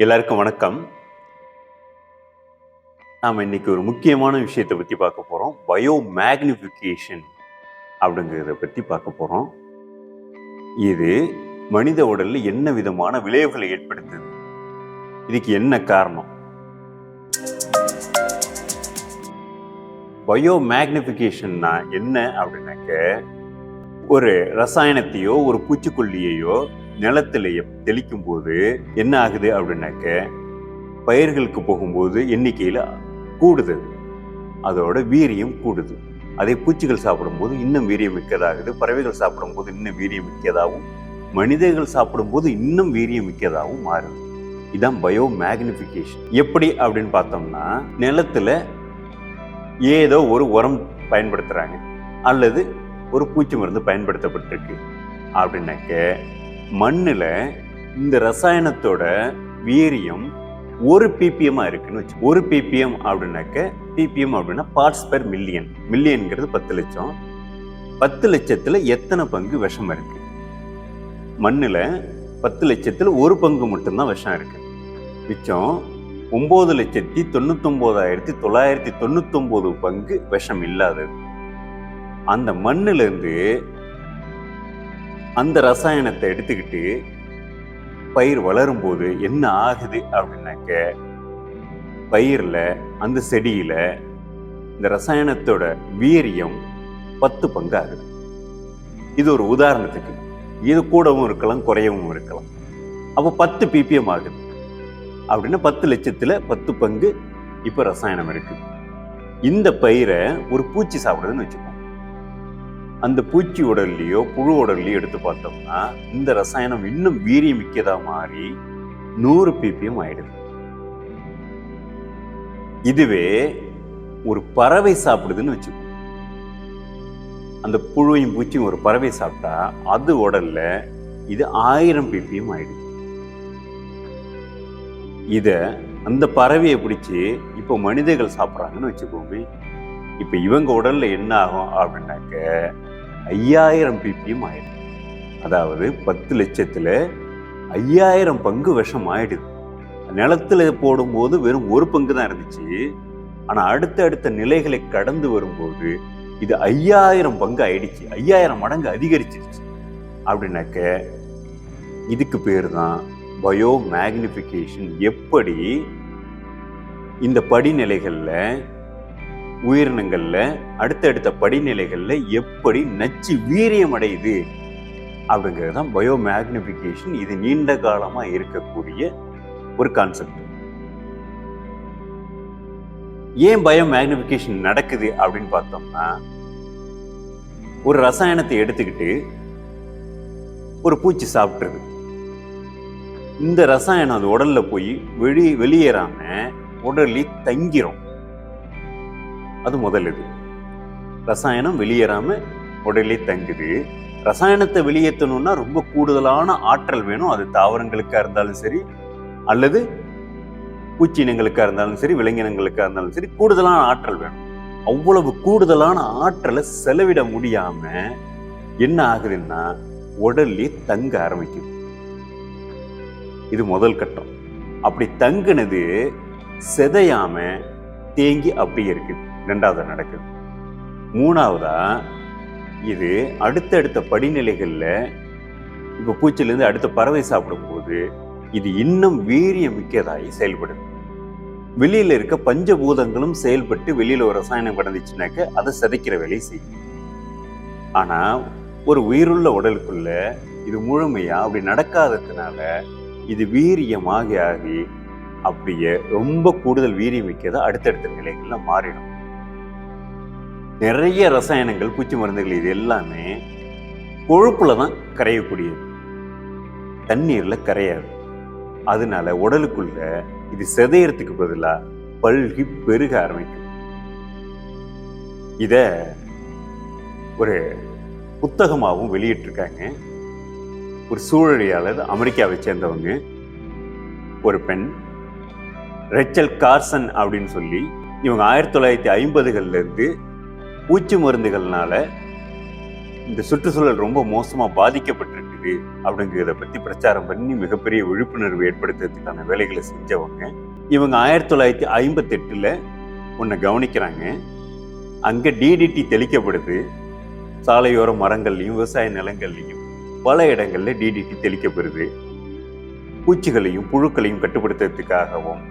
எல்லாருக்கும் வணக்கம். நாம் இன்னைக்கு ஒரு முக்கியமான விஷயத்தை பற்றி பார்க்க போகிறோம் பயோ மேக்னிஃபிகேஷன் அப்படிங்கிறத பற்றி பார்க்க போகிறோம் இது மனித உடலில் என்ன விதமான விளைவுகளை ஏற்படுத்துது? இதுக்கு என்ன காரணம்? பயோ மேக்னிஃபிகேஷன்னா என்ன அப்படின்னாக்க ஒரு ரசாயனத்தையோ ஒரு பூச்சிக்கொல்லியையோ நிலத்திலேயே தெளிக்கும் போது என்ன ஆகுது அப்படின்னாக்க பயிர்களுக்கு போகும்போது எண்ணிக்கையில் கூடுது. அதோட வீரியம் கூடுது. அதே பூச்சிகள் சாப்பிடும்போது இன்னும் வீரியம் மிக்கதாகுது. பறவைகள் சாப்பிடும்போது இன்னும் வீரியம் மிக்கதாகவும் மனிதர்கள் சாப்பிடும்போது இன்னும் வீரியம் மிக்கதாகவும் மாறுது. இதான் பயோ மேக்னிஃபிகேஷன் எப்படி அப்படின்னு பார்த்தோம்னா நிலத்தில் ஏதோ ஒரு உரம் பயன்படுத்துகிறாங்க அல்லது ஒரு பூச்சி மருந்து பயன்படுத்தப்பட்டிருக்கு. அப்படின்னாக்க மண்ணில் இந்த ரசாயனத்தோட வீரியம் ஒரு பிபிஎம்மா இருக்குன்னு வச்சு ஒரு பிபிஎம் அப்படின்னாக்க பிபிஎம் அப்படின்னா பார்ட்ஸ் பெர் மில்லியன் மில்லியன்ங்கிறது பத்து லட்சம். பத்து லட்சத்தில் எத்தனை பங்கு விஷம் இருக்கு? மண்ணில் பத்து லட்சத்தில் ஒரு பங்கு மட்டும்தான் விஷம் இருக்கு. மிச்சம் ஒம்பது லட்சத்தி தொண்ணூத்தொம்போதாயிரத்தி தொள்ளாயிரத்தி தொண்ணூத்தொம்போது பங்கு விஷம் இல்லாதது. அந்த மண்ணிலேருந்து அந்த ரசாயனத்தை எடுத்துக்கிட்டு பயிர் வளரும் போது என்ன ஆகுது அப்படின்னாக்க பயிரில் அந்த செடியில் இந்த ரசாயனத்தோட வீரியம் பத்து பங்காகுது. இது ஒரு உதாரணத்துக்கு. இது கூடவும் இருக்கலாம் குறையவும் இருக்கலாம். அப்போ பத்து பிபிஎம் ஆகுது. அப்படின்னா பத்து லட்சத்தில் பத்து பங்கு இப்போ ரசாயனம் இருக்குது இந்த பயிரை ஒரு பூச்சி சாப்பிடுதுன்னு வச்சுக்கோங்க அந்த பூச்சி உடல்லையோ புழு உடல்லையோ எடுத்து பார்த்தோம்னா இந்த ரசாயனம் இன்னும் வீரியம் மிக்கதா மாறி நூறு பிபிஎம் ஆயிடுது. இதுவே ஒரு பறவை சாப்பிடுதுன்னு வச்சுக்கோ. அந்த புழுவையும் பூச்சியும் ஒரு பறவை சாப்பிட்டா அது உடல்ல இது ஆயிரம் பிபிஎம் ஆயிடுது. இத அந்த பறவையை பிடிச்சி இப்போ மனிதர்கள் சாப்பிட்றாங்கன்னு வச்சுக்கோமே இப்போ இவங்க உடலில் என்ன ஆகும் அப்படின்னாக்க ஐயாயிரம் பிபிஎம் ஆயிடும். அதாவது பத்து லட்சத்தில் ஐயாயிரம் பங்கு விஷம் ஆயிடுது. நிலத்தில் போடும்போது வெறும் ஒரு பங்கு தான் இருந்துச்சு. ஆனால் அடுத்த அடுத்த நிலைகளை கடந்து வரும்போது இது ஐயாயிரம் பங்கு ஆயிடுச்சு. ஐயாயிரம் மடங்கு அதிகரிச்சிருச்சு. அப்படின்னாக்க இதுக்கு பேர் தான் பயோ மேக்னிஃபிகேஷன். எப்படி இந்த படிநிலைகளில் உயிரினங்களில் அடுத்தடுத்த படிநிலைகளில் எப்படி நச்சு வீரியம் அடையுது? அப்படிங்கிறது தான் பயோ மேக்னிஃபிகேஷன் இது நீண்ட காலமாக இருக்கக்கூடிய ஒரு கான்செப்ட் ஏன் பயோ மேக்னிஃபிகேஷன் நடக்குது அப்படின்னு பார்த்தோம்னா ஒரு ரசாயனத்தை எடுத்துக்கிட்டு ஒரு பூச்சி சாப்பிட்ருது இந்த ரசாயனம் அது உடலில் போய் வெளி வெளியேறாம உடலில் தங்கிரும். அது முதல் இது ரசாயனம் வெளியேறாம உடலே தங்குது. ரசாயனத்தை வெளியேற்றணும்னா ரொம்ப கூடுதலான ஆற்றல் வேணும். அது தாவரங்களுக்காக இருந்தாலும் சரி அல்லது பூச்சினங்களுக்கா இருந்தாலும் சரி விலங்கினங்களுக்காக இருந்தாலும் சரி கூடுதலான ஆற்றல் வேணும். அவ்வளவு கூடுதலான ஆற்றலை செலவிட முடியாம என்ன ஆகுதுன்னா உடல்லே தங்க ஆரம்பிக்குது. இது முதல் கட்டம். அப்படி தங்குனது செதையாம தேங்கி அப்படியே இருக்குது. ரெண்டாவது நடக்குது. மூணாவதா இது அடுத்தடுத்த படிநிலைகளில் இப்போ பூச்சிலேருந்து அடுத்த பறவை சாப்பிடும்போது இது இன்னும் வீரியம் மிக்கதாகி செயல்படுது. வெளியில் இருக்க பஞ்சபூதங்களும் செயல்பட்டு வெளியில் ஒரு ரசாயனம் கடந்துச்சுனாக்க அதை சிதைக்கிற வேலையை செய்யும். ஆனால் ஒரு உயிருள்ள உடலுக்குள்ள இது முழுமையாக அப்படி நடக்காததுனால இது வீரியமாகி ஆகி அப்படியே ரொம்ப கூடுதல் வீரியம் மிக்கதா அடுத்தடுத்த நிலைகளில் மாறிடும். நிறைய ரசாயனங்கள் பூச்சி மருந்துகள் இது எல்லாமே கொழுப்பில் தான் கரையக்கூடியது. தண்ணீரில் கரையாது. அதனால உடலுக்குள்ள இது செதையறதுக்கு பதிலாக பல்கி பெருக ஆரம்பிக்கும். இத ஒரு புத்தகமாகவும் வெளியிட்டிருக்காங்க. ஒரு சூழலியாளர் அமெரிக்காவை சேர்ந்தவங்க. ஒரு பெண் ரெச்சல் கார்சன் அப்படின்னு சொல்லி இவங்க ஆயிரத்தி தொள்ளாயிரத்தி ஐம்பதுகள்லேருந்து பூச்சி மருந்துகள்னால இந்த சுற்றுச்சூழல் ரொம்ப மோசமாக பாதிக்கப்பட்டிருக்குது அப்படிங்கிறத பற்றி பிரச்சாரம் பண்ணி மிகப்பெரிய விழிப்புணர்வு ஏற்படுத்துறதுக்கான வேலைகளை செஞ்சவங்க. இவங்க ஆயிரத்தி தொள்ளாயிரத்தி ஐம்பத்தெட்டில் ஒன்று ஒன்றை கவனிக்கிறாங்க. அங்கே டிடிடி தெளிக்கப்படுது. சாலையோர மரங்கள்லையும் விவசாய நிலங்கள்லையும் பல இடங்களில் டிடிடி தெளிக்கப்படுது. பூச்சிகளையும் புழுக்களையும் கட்டுப்படுத்துறதுக்காகவும்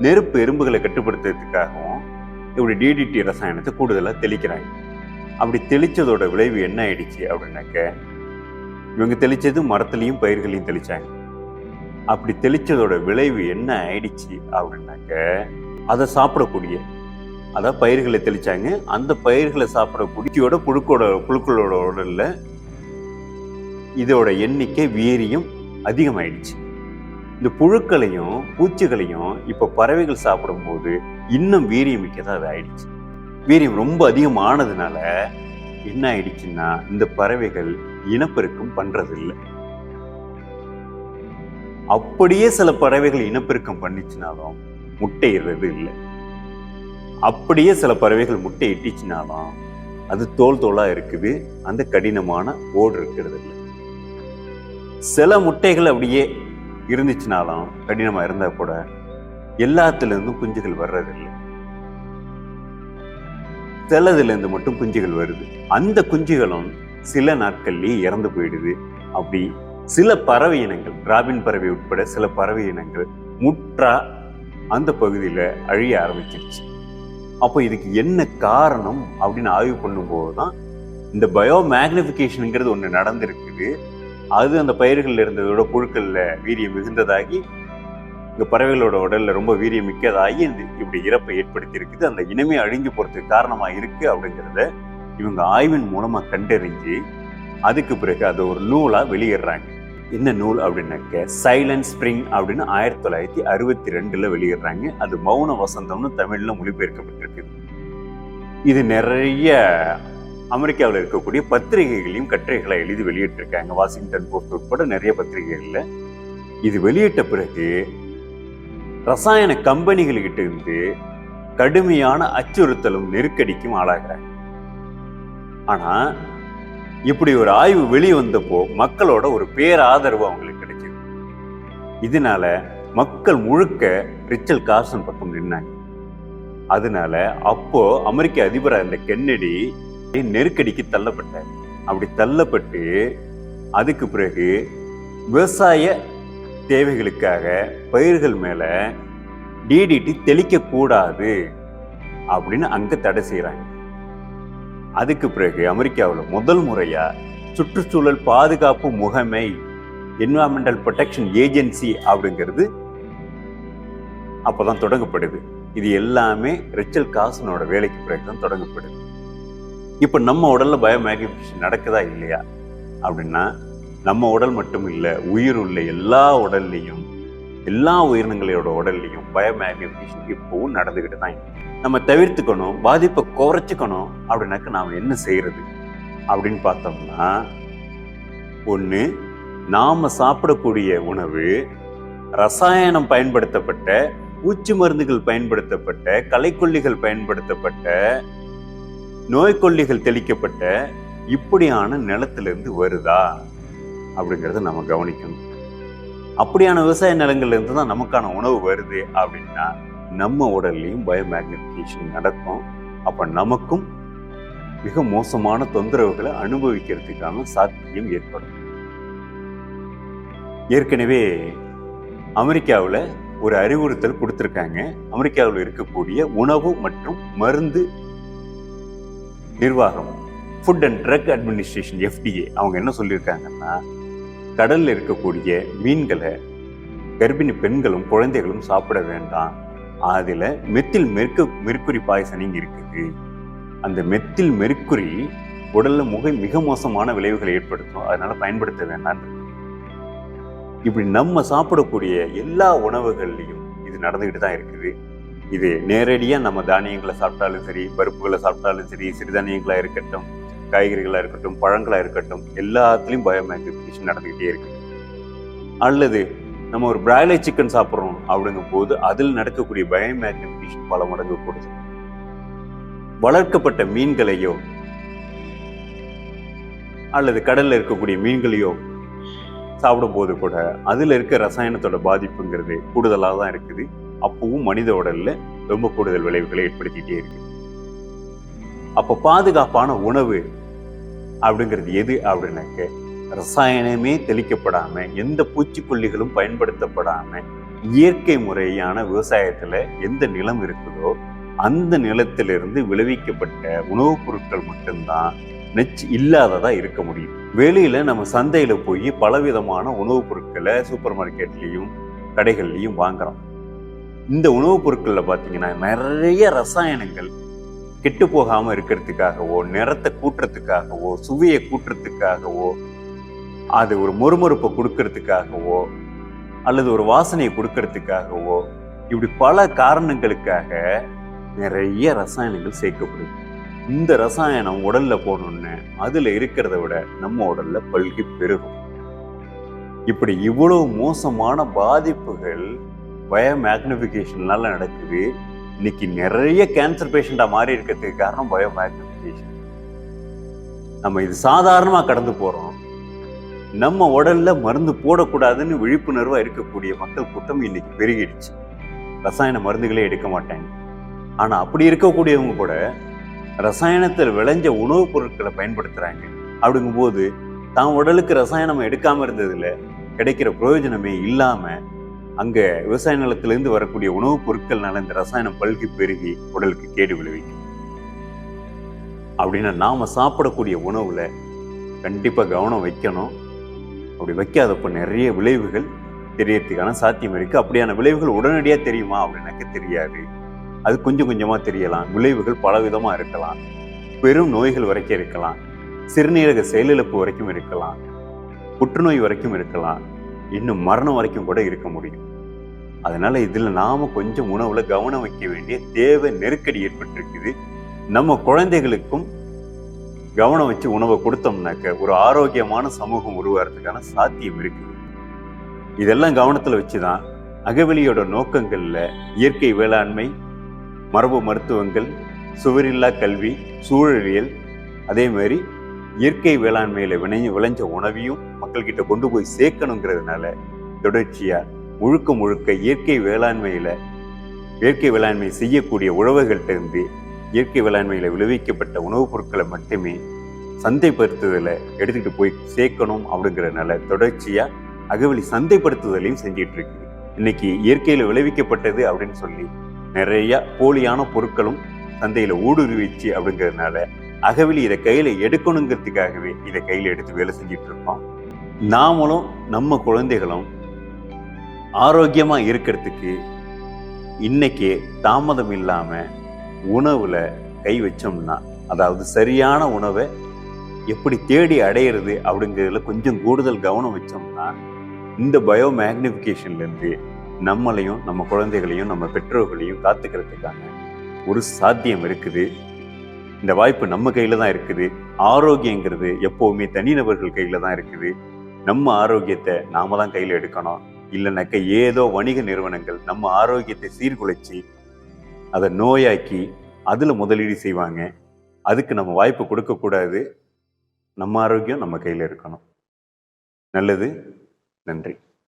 நெருப்பு எறும்புகளை கட்டுப்படுத்துறதுக்காகவும் இப்படி டிடிடி ரசாயனத்தை கூடுதலாக தெளிக்கிறாங்க. அப்படி தெளிச்சதோட விளைவு என்ன ஆயிடுச்சு அப்படின்னாக்க இவங்க தெளிச்சது மரத்துலையும் பயிர்களையும் தெளித்தாங்க அப்படி தெளிச்சதோட விளைவு என்ன ஆயிடுச்சு அப்படின்னாக்க அதை சாப்பிடக்கூடிய அதாவது பயிர்களை தெளிச்சாங்க. அந்த பயிர்களை சாப்பிட சாப்பிடக்கூடியோட புழுக்கோட புழுக்களோட உடலில் இதோட எண்ணிக்கை வீரியம் அதிகமாயிடுச்சு. இந்த புழுக்களையும் பூச்சிகளையும் இப்போ பறவைகள் சாப்பிடும்போது இன்னும் வீரியம் மிக்கதா அது ஆயிடுச்சு. வீரியம் ரொம்ப அதிகமானதுனால என்ன ஆயிடுச்சுன்னா இந்த பறவைகள் இனப்பெருக்கம் பண்றது அப்படியே சில பறவைகள் இனப்பெருக்கம் பண்ணிச்சுனாலும் முட்டையிடுறது இல்லை. அப்படியே சில பறவைகள் முட்டை இட்டிச்சுனாலும் அது தோல் தோலா இருக்குது அந்த கடினமான ஓடு இருக்கிறது இல்லை. சில முட்டைகள் அப்படியே இருந்துச்சுனாலும் கடினமா இருந்தா கூட எல்லாத்துலேருந்தும் குஞ்சுகள் வர்றதில்லை. சிலதுலேருந்து மட்டும் குஞ்சுகள் வருது. அந்த குஞ்சுகளும் சில நாட்கள்லேயே இறந்து போயிடுது. அப்படி சில பறவை இனங்கள் ராபின் பறவை உட்பட சில பறவை இனங்கள் முற்றா அந்த பகுதியில் அழிய ஆரம்பிச்சிருச்சு. அப்போ இதுக்கு என்ன காரணம் அப்படின்னு ஆய்வு பண்ணும்போது தான் இந்த பயோ மேக்னிஃபிகேஷனுங்கிறது ஒன்று நடந்திருக்குது. அது அந்த பயிர்களில் இருந்ததோட புழுக்களில் வீரியம் மிகுந்ததாகி இந்த பறவைகளோட உடலில் ரொம்ப வீரியம் மிக்கதாகி இந்த இப்படி இறப்பை ஏற்படுத்தியிருக்குது. அந்த இனமே அழிஞ்சு போகிறதுக்கு காரணமாக இருக்குது அப்படிங்கிறத இவங்க ஆய்வின் மூலமாக கண்டறிஞ்சு அதுக்கு பிறகு அதை ஒரு நூலாக வெளியிடுறாங்க. என்ன நூல் அப்படின்னாக்க சைலண்ட் ஸ்ப்ரிங் அப்படின்னு ஆயிரத்தி தொள்ளாயிரத்தி அறுபத்தி ரெண்டில் வெளியிடுறாங்க. அது மௌன வசந்தம்னு தமிழில் மொழிபெயர்க்கப்பட்டிருக்கு. இது நிறைய அமெரிக்காவில் இருக்கக்கூடிய பத்திரிகைகளையும் கட்டுரைகளை எழுதி வெளியிட்டிருக்காங்க. வாஷிங்டன் போஸ்ட் உட்பட நிறைய பத்திரிகைகளில். இது வெளியிட்ட பிறகு ரசாயன கம்பெனிகள்கிட்ட இருந்து கடுமையான அச்சுறுத்தலும் நெருக்கடிக்கும் ஆளாகிறாங்க ஆனா இப்படி ஒரு ஆய்வு வெளிவந்தப்போ மக்களோட ஒரு பேராதரவு அவங்களுக்கு கிடைச்சது. இதனால மக்கள் முழுக்க ரிச்சல் கார்சன் பக்கம் நின்னாங்க. அதனால அப்போ அமெரிக்க அதிபராக இருந்த கென்னடி நெருக்கடிக்கு தள்ளப்பட்டார். அப்படி தள்ளப்பட்டு அதுக்கு பிறகு விவசாய தேவைகளுக்காக பயிர்கள் மேலே டிடிடி தெளிக்கக்கூடாது அப்படின்னு அங்கே தடை செய்கிறாங்க அதுக்கு பிறகு அமெரிக்காவில் முதல் முறையாக சுற்றுச்சூழல் பாதுகாப்பு முகமை என்வாரன்மெண்டல் ப்ரொடெக்ஷன் ஏஜென்சி அப்படிங்கிறது அப்போ தான் தொடங்கப்படுது. இது எல்லாமே ரிச்சல் காசனோட வேலைக்கு பிறகு தான் தொடங்கப்படுது. இப்போ நம்ம உடலில் பயோமேக்னிஃபிகேஷன் நடக்குதா இல்லையா அப்படின்னா நம்ம உடல் மட்டும் இல்லை உயிர் உள்ள எல்லா உடல்லையும் எல்லா உயிரினங்களோட உடல்லையும் பயோமேக்னிஃபிகேஷன் இப்பவும் நடந்துக்கிட்டு தான் நம்ம தவிர்த்துக்கணும் பாதிப்பை குறைச்சிக்கணும் அப்படின்னாக்க நாம் என்ன செய்யறது அப்படின்னு பார்த்தோம்னா ஒன்று நாம் சாப்பிடக்கூடிய உணவு ரசாயனம் பயன்படுத்தப்பட்ட பூச்சி மருந்துகள் பயன்படுத்தப்பட்ட கலைக்கொல்லிகள் பயன்படுத்தப்பட்ட நோய்க்கொல்லிகள் தெளிக்கப்பட்ட இப்படியான நிலத்திலிருந்து வருதா? அப்படிங்கிறத நம்ம கவனிக்கணும். அப்படியான விவசாய நிலங்கள்ல இருந்து தான் நமக்கான உணவு வருது அப்படின்னா நம்ம உடல்லையும் பயோமேக்னிஃபிகேஷன் நடக்கும். அப்போ நமக்கும் மிக மோசமான தொந்தரவுகளை அனுபவிக்கிறதுக்கான சாத்தியம் ஏற்படும். ஏற்கனவே அமெரிக்காவில் ஒரு அறிவுறுத்தல் கொடுத்துருக்காங்க. அமெரிக்காவில் இருக்கக்கூடிய உணவு மற்றும் மருந்து நிர்வாகம் food and drug administration FDA அவங்க என்ன சொல்லியிருக்காங்கன்னா கடலில் இருக்கக்கூடிய மீன்களை கர்ப்பிணி பெண்களும் குழந்தைகளும் சாப்பிட வேண்டாம். அதில் மெத்தில் மெர்க்கு மெர்க்குரி பாய்சனிங் இருக்குது. அந்த மெத்தில் மெர்க்குரி உடலில் முக மிக மோசமான விளைவுகளை ஏற்படுத்தும். அதனால் பயன்படுத்த வேண்டாம். இப்படி நம்ம சாப்பிடக்கூடிய எல்லா உணவுகள்லையும் இது நடந்துகிட்டு தான் இருக்குது. இது நேரடியாக நம்ம தானியங்களை சாப்பிட்டாலும் சரி பருப்புகளை சாப்பிட்டாலும் சரி சிறுதானியங்களாக இருக்கட்டும் காய்கறிகளாக இருக்கட்டும் பழங்களாக இருக்கட்டும் எல்லாத்துலயும் பயோமேக்னிஃபிகேஷன் நடந்துக்கிட்டே இருக்கு. அல்லது நம்ம ஒரு பிராய்லர் சிக்கன் சாப்பிட்றோம் அப்படிங்கும் போது அதில் நடக்கக்கூடிய பயோமேக்னிஃபிகேஷன் பல மடங்கு கூடுது. வளர்க்கப்பட்ட மீன்களையோ அல்லது கடலில் இருக்கக்கூடிய மீன்களையோ சாப்பிடும்போது கூட அதில் இருக்க ரசாயனத்தோட பாதிப்புங்கிறது கூடுதலாக தான் இருக்குது. அப்பவும் மனித உடலில் ரொம்ப கூடுதல் விளைவுகளை ஏற்படுத்திக்கிட்டே இருக்கு. அப்போ பாதுகாப்பான உணவு அப்படிங்கிறது எது அப்படின்னாக்க ரசாயனமே தெளிக்கப்படாம எந்த பூச்சிக்கொல்லிகளும் பயன்படுத்தப்படாம இயற்கை முறையான விவசாயத்துல எந்த நிலம் இருக்குதோ அந்த நிலத்திலிருந்து விளைவிக்கப்பட்ட உணவுப் பொருட்கள் மட்டும்தான் நச்சு இல்லாததா இருக்க முடியும். வெளியில நம்ம சந்தையில போய் பலவிதமான உணவுப் பொருட்களை சூப்பர் மார்க்கெட்லயும் கடைகள்லயும் வாங்குறோம். இந்த உணவுப் பொருட்கள்ல பாத்தீங்கன்னா நிறைய ரசாயனங்கள் கெட்டு போகாமல் இருக்கிறதுக்காகவோ நிறத்தை கூட்டுறதுக்காகவோ சுவையை கூட்டுறதுக்காகவோ அது ஒரு மொறுமொறுப்பை கொடுக்கறதுக்காகவோ அல்லது ஒரு வாசனையை கொடுக்கறதுக்காகவோ இப்படி பல காரணங்களுக்காக நிறைய ரசாயனங்கள் சேர்க்கப்படுது. இந்த ரசாயனம் உடல்ல போனோன்னு அதுல இருக்கிறத விட நம்ம உடல்ல பல்கி பெருகும். இப்படி இவ்வளவு மோசமான பாதிப்புகள் பயோ பயோமேக்னிஃபிகேஷன்னால நடக்குது. இன்னைக்கு நிறைய கேன்சர் பேஷண்டா மாறி இருக்கிறதுக்கு காரணம் பயோமேக்னிஃபிகேஷன் நம்ம இது சாதாரணமா கடந்து போறோம். நம்ம உடல்ல மருந்து போடக்கூடாதுன்னு விழிப்புணர்வா இருக்கக்கூடிய மக்கள் கூட்டம் இன்னைக்கு பெருகிடுச்சு. ரசாயன மருந்துகளே எடுக்க மாட்டாங்க. ஆனா அப்படி இருக்கக்கூடியவங்க கூட ரசாயனத்தில் விளைஞ்ச உணவுப் பொருட்களை பயன்படுத்துறாங்க. அப்படிங்கும்போது தான் உடலுக்கு ரசாயனம் எடுக்காம இருந்ததுல கிடைக்கிற பிரயோஜனமே இல்லாமல் அங்கே விவசாய நிலத்திலிருந்து வரக்கூடிய உணவுப் பொருட்கள்னால இந்த ரசாயனம் பல்கி பெருகி உடலுக்கு கேடு விளைவிக்கும். அப்படின்னா நாம் சாப்பிடக்கூடிய உணவில் கண்டிப்பாக கவனம் வைக்கணும். அப்படி வைக்காதப்ப நிறைய விளைவுகள் தெரியறதுக்கான சாத்தியம் இருக்குது அப்படியான விளைவுகள் உடனடியாக தெரியுமா அப்படின்னாக்க தெரியாது. அது கொஞ்சம் கொஞ்சமாக தெரியலாம். விளைவுகள் பலவிதமாக இருக்கலாம். பெரும் நோய்கள் வரைக்கும் இருக்கலாம். சிறுநீரக செயலிழப்பு வரைக்கும் இருக்கலாம். புற்றுநோய் வரைக்கும் இருக்கலாம். இன்னும் மரணம் வரைக்கும் கூட இருக்க முடியும். அதனால இதில் நாம கொஞ்சம் உணவுல கவனம் வைக்க வேண்டிய தேவை நெருக்கடி ஏற்பட்டிருக்குது. நம்ம குழந்தைகளுக்கும் கவனம் வச்சு உணவை கொடுத்தோம்னாக்க ஒரு ஆரோக்கியமான சமூகம் உருவாகிறதுக்கான சாத்தியம் இருக்குது. இதெல்லாம் கவனத்தில் வச்சு தான் அகவெளியோட நோக்கங்களில் இயற்கை வேளாண்மை மரபு மருத்துவங்கள் சுவரில்லா கல்வி சூழலியல் அதே மாதிரி இயற்கை வேளாண்மையில விளைஞ்ச விளைஞ்ச உணவையும் மக்கள்கிட்ட கொண்டு போய் சேர்க்கணுங்கிறதுனால தொடர்ச்சியா முழுக்க முழுக்க இயற்கை வேளாண்மையில இயற்கை வேளாண்மை செய்யக்கூடிய உழவர்கள்ட்ட இருந்து இயற்கை வேளாண்மையில விளைவிக்கப்பட்ட உணவுப் பொருட்களை மட்டுமே சந்தைப்படுத்துதலை எடுத்துக்கிட்டு போய் சேர்க்கணும் அப்படிங்கிறதுனால தொடர்ச்சியா அகவழி சந்தைப்படுத்துதலையும் செஞ்சிட்டு இருக்கு இன்னைக்கு இயற்கையில விளைவிக்கப்பட்டது அப்படின்னு சொல்லி நிறைய போலியான பொருட்களும் சந்தையில ஊடுருவிச்சு அப்படிங்கிறதுனால அகவில் இதை கையில எடுக்கணுங்கிறதுக்காகவே இதை கையில எடுத்து வேலை செஞ்சுட்டு இருக்கோம். நாமளும் நம்ம குழந்தைகளும் ஆரோக்கியமா இருக்கிறதுக்கு இன்னைக்கு தாமதம் இல்லாம உணவுல கை வச்சோம்னா அதாவது சரியான உணவை எப்படி தேடி அடையிறது அப்படிங்கிறதுல கொஞ்சம் கூடுதல் கவனம் வச்சோம்னா இந்த பயோ மேக்னிஃபிகேஷன்லேருந்து நம்மளையும் நம்ம குழந்தைகளையும் நம்ம பெற்றோர்களையும் காத்துக்கிறதுக்கான ஒரு சாத்தியம் இருக்குது. இந்த வாய்ப்பு நம்ம கையில் தான் இருக்குது. ஆரோக்கியங்கிறது எப்போவுமே தனிநபர்கள் கையில் தான் இருக்குது. நம்ம ஆரோக்கியத்தை நாம தான் கையில் எடுக்கணும். இல்லைனாக்க ஏதோ வணிக நிறுவனங்கள் நம்ம ஆரோக்கியத்தை சீர்குலைச்சி அதை நோயாக்கி அதில் முதலீடு செய்வாங்க. அதுக்கு நம்ம வாய்ப்பு கொடுக்கக்கூடாது நம்ம ஆரோக்கியம் நம்ம கையில் இருக்கணும். நல்லது. நன்றி.